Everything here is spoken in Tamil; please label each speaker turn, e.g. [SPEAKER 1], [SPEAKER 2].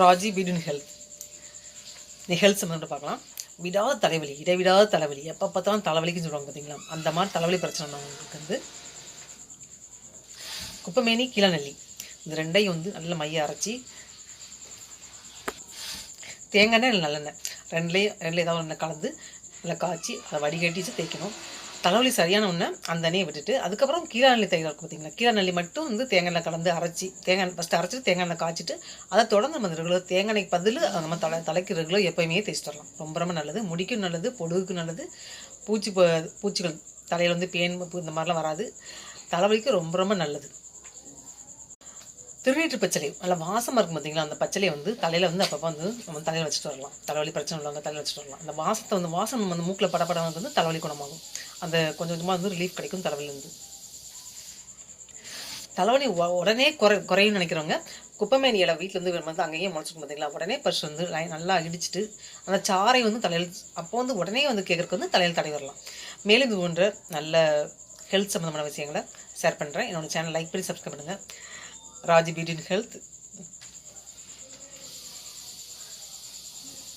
[SPEAKER 1] ராஜி பிடின் ஹெல்த் இந்த ஹெல்த் சம்மந்தப்பட்டு பார்க்கலாம். விடாத தலைவலி இடைவிடாத தலைவலி. எப்போ பார்த்தாலும் தலைவலிக்குன்னு சொல்லுவாங்க பார்த்தீங்களா அந்த மாதிரி தலைவலி பிரச்சனை உங்களுக்கு வந்து குப்பமேனி கீழநெல்லி. இந்த ரெண்டையும் வந்து நல்ல மைய அரைச்சி தேங்காய் எண்ணெய் நல்லெண்ணெய். ரெண்டுலேயும் ரெண்டுலேயும் ஏதாவது ஒன்று கலந்து நல்லா காய்ச்சி அதை வடிகட்டிச்சு தேய்க்கணும். தலைவலி சரியான ஒன்று அந்த எண்ணெயை விட்டுட்டு அதுக்கப்புறம் கீழாநெல்லி தேங்காய் இருக்கும் பார்த்தீங்களா கீழாநெல்லி மட்டும் வந்து தேங்காய் எண்ணெய் கலந்து அரைச்சி தேங்காய் ஃபஸ்ட்டு அரைச்சிட்டு தேங்காய் எண்ணெய் காய்ச்சிட்டு அதை தொடர்ந்து நம்ம ரெகுலர் தேங்காய் எண்ணெய்க்கு பதில் நம்ம தலை தலைக்கு ரெகுலர் எப்போயுமே தேய்ச்சிட்டு வரலாம் ரொம்ப ரொம்ப நல்லது. முடிக்கும் நல்லது பொடுகுக்கு நல்லது. பூச்சி ப- பூச்சிகள் தலையில் வந்து பேன் இந்த மாதிரிலாம் வராது. தலைவலிக்கு ரொம்ப ரொம்ப நல்லது. திருநீற்று பச்சளி. நல்லா வாசமாக இருக்கும் பார்த்தீங்களா அந்த பச்சளியை வந்து தலையில் வந்து அப்பப்போ வந்து நம்ம தலையில் வச்சுட்டு வரலாம். தலைவலி பிரச்சனை உள்ளவங்க தலையில் வச்சுட்டு வரலாம். அந்த வாசத்தை வந்து வாசம் நம்ம வந்து மூக்கில் படப்படம் வந்து தலைவலி குணமாகும். அந்த கொஞ்சம் கொஞ்சமாக வந்து ரிலீஃப் கிடைக்கும் தலைவலியிலேருந்து. தலைவலி உடனே குறை குறையும்னு நினைக்கிறவங்க குப்பைமேனி இலை வீட்டில் வந்து வந்து அங்கேயே முளைச்சிருக்கும் பார்த்தீங்களா உடனே பர்ஸ் வந்து லைன் நல்லா இடிச்சிட்டு அந்த சாறை வந்து தலையில் அப்போ வந்து உடனே வந்து கேட்குறக்கு வந்து தலையில் தடை வரலாம் மேலும் இது போன்ற நல்ல ஹெல்த் சம்மந்தமான விஷயங்களை ஷேர் பண்ணுறேன் என்னோட சேனல் லைக் பண்ணி சப்ஸ்கிரைப் பண்ணுங்கள் ராஜி பியூட்டின் ஹெல்த்